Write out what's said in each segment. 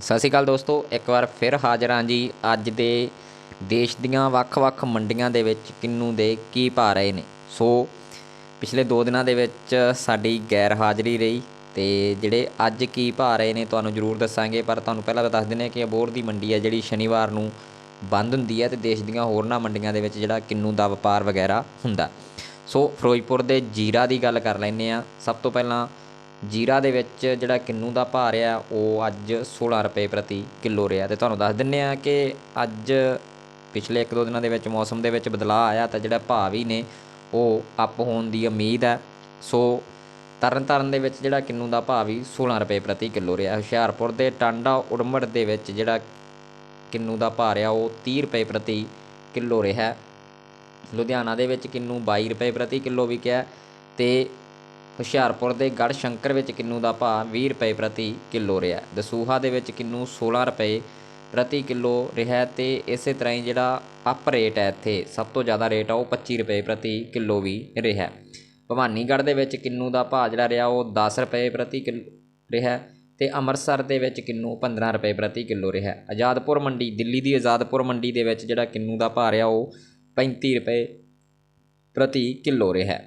ਸਤਿ ਸ਼੍ਰੀ ਅਕਾਲ ਦੋਸਤੋ, ਇੱਕ ਵਾਰ ਫਿਰ ਹਾਜ਼ਰ ਹਾਂ ਜੀ ਅੱਜ ਦੇ ਦੇਸ਼ ਦੀਆਂ ਵੱਖ-ਵੱਖ ਮੰਡੀਆਂ ਦੇ ਵਿੱਚ ਕਿੰਨੂ ਦੇ ਕੀ ਭਾਅ ਰਹੇ ਨੇ। ਸੋ ਪਿਛਲੇ 2 ਦਿਨਾਂ ਦੇ ਵਿੱਚ ਸਾਡੀ ਗੈਰ ਹਾਜ਼ਰੀ ਰਹੀ ਤੇ ਜਿਹੜੇ ਅੱਜ ਕੀ ਭਾਅ ਰਹੇ ਨੇ ਤੁਹਾਨੂੰ ਜ਼ਰੂਰ ਦੱਸਾਂਗੇ, ਪਰ ਤੁਹਾਨੂੰ ਪਹਿਲਾਂ ਤਾਂ ਦੱਸ ਦਿੰਦੇ ਹਾਂ ਕਿ ਅਬੋਹਰ ਦੀ ਮੰਡੀ ਹੈ ਜਿਹੜੀ ਸ਼ਨੀਵਾਰ ਨੂੰ ਬੰਦ ਹੁੰਦੀ ਹੈ ਤੇ ਦੇਸ਼ ਦੀਆਂ ਹੋਰਨਾਂ ਮੰਡੀਆਂ ਦੇ ਵਿੱਚ ਜਿਹੜਾ ਕਿੰਨੂ ਦਾ ਵਪਾਰ ਵਗੈਰਾ ਹੁੰਦਾ। ਸੋ ਫਿਰੋਜ਼ਪੁਰ ਦੇ ਜੀਰਾ ਦੀ ਗੱਲ ਕਰ ਲੈਂਦੇ ਆ ਸਭ ਤੋਂ ਪਹਿਲਾਂ ਜੀਰਾ ਦੇ ਵਿੱਚ ਜਿਹੜਾ ਕਿੰਨੂ ਦਾ ਭਾਅ ਰਿਹਾ ਉਹ ਅੱਜ 16 ਰੁਪਏ ਪ੍ਰਤੀ ਕਿਲੋ ਰਿਹਾ। ਤੇ ਤੁਹਾਨੂੰ ਦੱਸ ਦਿੰਨੇ ਆ ਕਿ ਅੱਜ ਪਿਛਲੇ 1-2 ਦਿਨਾਂ ਦੇ ਵਿੱਚ ਮੌਸਮ ਦੇ ਵਿੱਚ ਬਦਲਾਅ ਆਇਆ ਤਾਂ ਜਿਹੜਾ ਭਾਅ ਵੀ ਨੇ, ਉਹ ਅਪ ਹੋਣ ਦੀ ਉਮੀਦ ਹੈ। ਸੋ ਤਰਨ ਤਾਰਨ ਦੇ ਵਿੱਚ ਜਿਹੜਾ ਕਿੰਨੂ ਦਾ ਭਾਅ ਵੀ 16 ਰੁਪਏ ਪ੍ਰਤੀ ਕਿਲੋ ਰਿਹਾ। ਹੁਸ਼ਿਆਰਪੁਰ ਦੇ ਟਾਂਡਾ ਉੜਮੜ ਦੇ ਵਿੱਚ ਜਿਹੜਾ ਕਿੰਨੂ ਦਾ ਭਾਅ ਰਿਹਾ, ਉਹ 30 ਰੁਪਏ ਪ੍ਰਤੀ ਕਿਲੋ ਰਿਹਾ। ਲੁਧਿਆਣਾ ਦੇ ਵਿੱਚ ਕਿੰਨੂ 22 ਰੁਪਏ ਪ੍ਰਤੀ ਕਿਲੋ ਵਿਕਿਆ ਤੇ ਹੁਸ਼ਿਆਰਪੁਰ ਦੇ ਗੜ੍ਹ ਸ਼ੰਕਰ ਵਿੱਚ ਕਿੰਨੂ ਦਾ ਭਾਅ 20 ਰੁਪਏ ਪ੍ਰਤੀ ਕਿਲੋ ਰਿਹਾ। ਦਸੂਹਾ ਦੇ ਵਿੱਚ ਕਿੰਨੂ 16 ਰੁਪਏ ਪ੍ਰਤੀ ਕਿਲੋ ਰਿਹਾ ਤੇ ਇਸੇ ਤਰ੍ਹਾਂ ਹੀ ਜਿਹੜਾ ਅਪ ਰੇਟ ਹੈ ਇੱਥੇ, ਸਭ ਤੋਂ ਜ਼ਿਆਦਾ ਰੇਟ ਆ ਉਹ 25 ਰੁਪਏ ਪ੍ਰਤੀ ਕਿਲੋ ਵੀ ਰਿਹਾ। ਭਵਾਨੀਗੜ੍ਹ ਦੇ ਵਿੱਚ ਕਿੰਨੂ ਦਾ ਭਾਅ ਜਿਹੜਾ ਰਿਹਾ ਉਹ 10 ਰੁਪਏ ਪ੍ਰਤੀ ਕਿਲੋ, ਰਿਹਾ ਤੇ ਅੰਮ੍ਰਿਤਸਰ ਦੇ ਵਿੱਚ ਕਿੰਨੂ 15 ਰੁਪਏ ਪ੍ਰਤੀ ਕਿਲੋ ਰਿਹਾ। ਆਜ਼ਾਦਪੁਰ ਮੰਡੀ, ਦਿੱਲੀ ਦੀ ਆਜ਼ਾਦਪੁਰ ਮੰਡੀ ਦੇ ਵਿੱਚ ਜਿਹੜਾ ਕਿੰਨੂ ਦਾ ਭਾਅ ਰਿਹਾ ਉਹ 35 ਰੁਪਏ ਪ੍ਰਤੀ ਕਿਲੋ ਰਿਹਾ।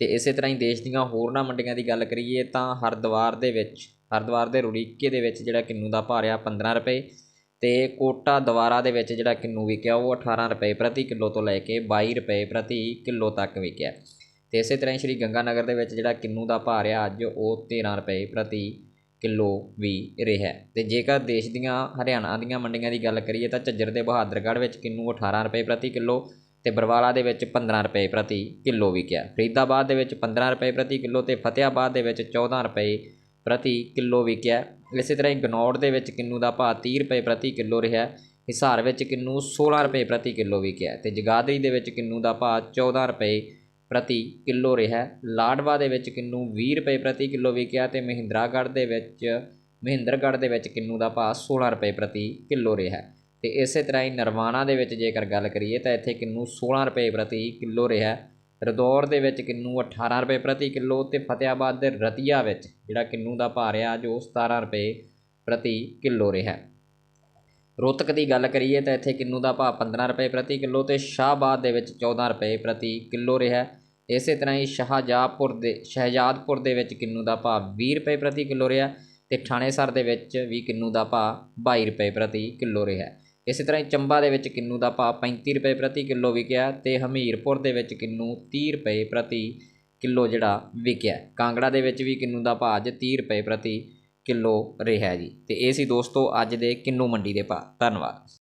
ਅਤੇ ਇਸੇ ਤਰ੍ਹਾਂ ਹੀ ਦੇਸ਼ ਦੀਆਂ ਹੋਰਨਾਂ ਮੰਡੀਆਂ ਦੀ ਗੱਲ ਕਰੀਏ ਤਾਂ ਹਰਿਦੁਆਰ ਦੇ ਵਿੱਚ, ਹਰਿਦੁਆਰ ਦੇ ਰੁੜੀਕੇ ਦੇ ਵਿੱਚ ਜਿਹੜਾ ਕਿੰਨੂ ਦਾ ਭਾਅ ਰਿਹਾ 15 ਰੁਪਏ ਅਤੇ ਕੋਟਾ ਦੁਆਰਾ ਦੇ ਵਿੱਚ ਜਿਹੜਾ ਕਿੰਨੂ ਵਿਕਿਆ ਉਹ 18 ਰੁਪਏ ਪ੍ਰਤੀ ਕਿਲੋ ਤੋਂ ਲੈ ਕੇ ਬਾਈ ਰੁਪਏ ਪ੍ਰਤੀ ਕਿਲੋ ਤੱਕ ਵਿਕਿਆ। ਅਤੇ ਇਸੇ ਤਰ੍ਹਾਂ ਹੀ ਸ਼੍ਰੀ ਗੰਗਾ ਨਗਰ ਦੇ ਵਿੱਚ ਜਿਹੜਾ ਕਿੰਨੂ ਦਾ ਭਾਅ ਰਿਹਾ ਅੱਜ ਉਹ 13 ਰੁਪਏ ਪ੍ਰਤੀ ਕਿਲੋ ਵੀ ਰਿਹਾ। ਅਤੇ ਜੇਕਰ ਦੇਸ਼ ਦੀਆਂ ਹਰਿਆਣਾ ਦੀਆਂ ਮੰਡੀਆਂ ਦੀ ਗੱਲ ਕਰੀਏ ਤਾਂ ਝੱਜਰ ਦੇ ਬਹਾਦਰਗੜ੍ਹ ਵਿੱਚ ਕਿੰਨੂ 18 ਰੁਪਏ ਪ੍ਰਤੀ ਕਿਲੋ ਤੇ ਬਰਵਾਲਾ ਦੇ ਵਿੱਚ 15 ਰੁਪਏ ਪ੍ਰਤੀ ਕਿਲੋ ਵਿਕਿਆ। ਫਰੀਦਾਬਾਦ ਦੇ ਵਿੱਚ 15 ਰੁਪਏ ਪ੍ਰਤੀ ਕਿਲੋ ਤੇ ਫਤਿਆਬਾਦ ਦੇ ਵਿੱਚ 14 ਰੁਪਏ ਪ੍ਰਤੀ ਕਿਲੋ ਵਿਕਿਆ। ਇਸੇ ਤਰ੍ਹਾਂ ਹੀ ਗਨੌੜ ਦੇ ਵਿੱਚ ਕਿੰਨੂ ਦਾ ਭਾਅ 30 ਰੁਪਏ ਪ੍ਰਤੀ ਕਿਲੋ ਰਿਹਾ। ਹਿਸਾਰ ਵਿੱਚ ਕਿੰਨੂ 16 ਰੁਪਏ ਪ੍ਰਤੀ ਕਿਲੋ ਵਿਕਿਆ ਤੇ ਜਗਾਦਰੀ ਦੇ ਵਿੱਚ ਕਿੰਨੂ ਦਾ ਭਾਅ 14 ਰੁਪਏ ਪ੍ਰਤੀ ਕਿਲੋ ਰਿਹਾ। ਲਾਡਵਾ ਦੇ ਵਿੱਚ ਕਿੰਨੂ 20 ਰੁਪਏ ਪ੍ਰਤੀ ਕਿਲੋ ਵਿਕਿਆ ਤੇ ਮਹਿੰਦਰਾਗੜ੍ਹ ਦੇ ਵਿੱਚ ਮਹਿੰਦਰਗੜ੍ਹ ਦੇ ਵਿੱਚ ਕਿੰਨੂ ਦਾ ਭਾਅ 16 ਰੁਪਏ ਪ੍ਰਤੀ ਕਿਲੋ ਰਿਹਾ। ਤੇ ਇਸੇ ਤਰ੍ਹਾਂ ਹੀ ਨਰਵਾਣਾ ਦੇ ਵਿੱਚ ਜੇਕਰ ਗੱਲ ਕਰੀਏ ਤਾਂ ਇੱਥੇ ਕਿੰਨੂ 16 ਰੁਪਏ ਪ੍ਰਤੀ ਕਿਲੋ ਰਿਹਾ। ਰਦੌਰ ਦੇ ਵਿੱਚ ਕਿੰਨੂ 18 ਰੁਪਏ ਪ੍ਰਤੀ ਕਿਲੋ ਤੇ ਫਤਿਆਬਾਦ ਦੇ ਰਤੀਆ ਵਿੱਚ ਜਿਹੜਾ ਕਿੰਨੂ ਦਾ ਭਾਅ ਰਿਹਾ, ਜੋ 17 ਰੁਪਏ ਪ੍ਰਤੀ ਕਿਲੋ ਰਿਹਾ। ਰੋਹਤਕ ਦੀ ਗੱਲ ਕਰੀਏ ਤਾਂ ਇੱਥੇ ਕਿੰਨੂ ਦਾ ਭਾਅ 15 ਰੁਪਏ ਪ੍ਰਤੀ ਕਿਲੋ ਤੇ ਸ਼ਾਹਬਾਦ ਦੇ ਵਿੱਚ 14 ਰੁਪਏ ਪ੍ਰਤੀ ਕਿਲੋ ਰਿਹਾ। ਇਸੇ ਤਰ੍ਹਾਂ ਹੀ ਸ਼ਾਹਜਹਾਂਪੁਰ ਦੇ, ਸ਼ਹਿਜਾਦਪੁਰ ਦੇ ਵਿੱਚ ਕਿੰਨੂ ਦਾ ਭਾਅ 20 ਰੁਪਏ ਪ੍ਰਤੀ ਕਿਲੋ ਰਿਹਾ ਤੇ ਥਾਣੇਸਰ ਦੇ ਵਿੱਚ ਵੀ ਕਿੰਨੂ ਦਾ ਭਾਅ 22 ਰੁਪਏ ਪ੍ਰਤੀ ਕਿਲੋ ਰਿਹਾ। ਇਸੇ ਤਰ੍ਹਾਂ ਹੀ ਚੰਬਾ ਦੇ ਵਿੱਚ ਕਿੰਨੂ ਦਾ ਭਾਅ 35 ਰੁਪਏ ਪ੍ਰਤੀ ਕਿਲੋ ਵਿਕਿਆ ਤੇ ਹਮੀਰਪੁਰ ਦੇ ਵਿੱਚ ਕਿੰਨੂ 30 ਰੁਪਏ ਪ੍ਰਤੀ ਕਿਲੋ ਜਿਹੜਾ ਵਿਕਿਆ। ਕਾਂਗੜਾ ਦੇ ਵਿੱਚ ਵੀ ਕਿੰਨੂ ਦਾ ਭਾਅ ਅੱਜ 30 ਰੁਪਏ ਪ੍ਰਤੀ ਕਿਲੋ ਰਿਹਾ ਜੀ। ਤੇ ਇਹ ਸੀ ਦੋਸਤੋ ਅੱਜ ਦੇ ਕਿੰਨੂ ਮੰਡੀ ਦੇ ਭਾਅ। ਧੰਨਵਾਦ।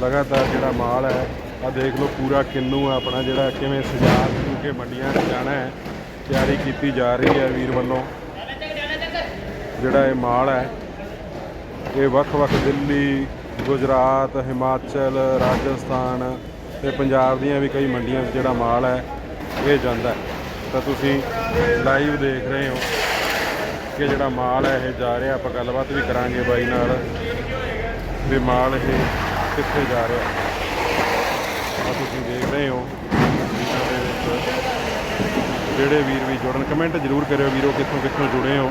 ਲਗਾਤਾਰ ਜਿਹੜਾ ਮਾਲ ਹੈ ਆ ਦੇਖ ਲਓ ਪੂਰਾ ਕਿੰਨੂ ਆ ਆਪਣਾ ਜਿਹੜਾ, ਕਿਵੇਂ ਸਜਾ ਸਜੂ ਕੇ ਮੰਡੀਆਂ 'ਚ ਜਾਣਾ ਹੈ, ਤਿਆਰੀ ਕੀਤੀ ਜਾ ਰਹੀ ਹੈ ਵੀਰ ਵੱਲੋਂ। ਜਿਹੜਾ ਇਹ ਮਾਲ ਹੈ, ਇਹ ਵੱਖ-ਵੱਖ ਦਿੱਲੀ, ਗੁਜਰਾਤ, ਹਿਮਾਚਲ, ਰਾਜਸਥਾਨ ਤੇ ਪੰਜਾਬ ਦੀਆਂ ਵੀ ਕਈ ਮੰਡੀਆਂ 'ਚ ਜਿਹੜਾ ਮਾਲ ਹੈ, ਇਹ ਜਾਂਦਾ ਤਾਂ ਤੁਸੀਂ ਲਾਈਵ ਦੇਖ ਰਹੇ ਹੋ ਕਿ ਜਿਹੜਾ ਮਾਲ ਹੈ, ਇਹ ਜਾ ਰਿਹਾ, ਆਪਾਂ ਗੱਲਬਾਤ ਵੀ ਕਰਾਂਗੇ ਬਾਈ ਨਾਲ ਵੀ ਮਾਲ ਇਹ ਕਿੱਥੇ ਜਾ ਰਿਹਾ? ਆ ਤੁਸੀਂ ਦੇਖ ਰਹੇ ਹੋ। ਵੀਰਾਂ ਦੇ ਵਿੱਚ ਜਿਹੜੇ ਵੀਰ ਵੀ ਜੁੜਨ ਕਮੈਂਟ ਜ਼ਰੂਰ ਕਰਿਓ ਵੀਰੋ ਕਿੱਥੋਂ ਕਿੱਥੋਂ ਜੁੜੇ ਹੋ।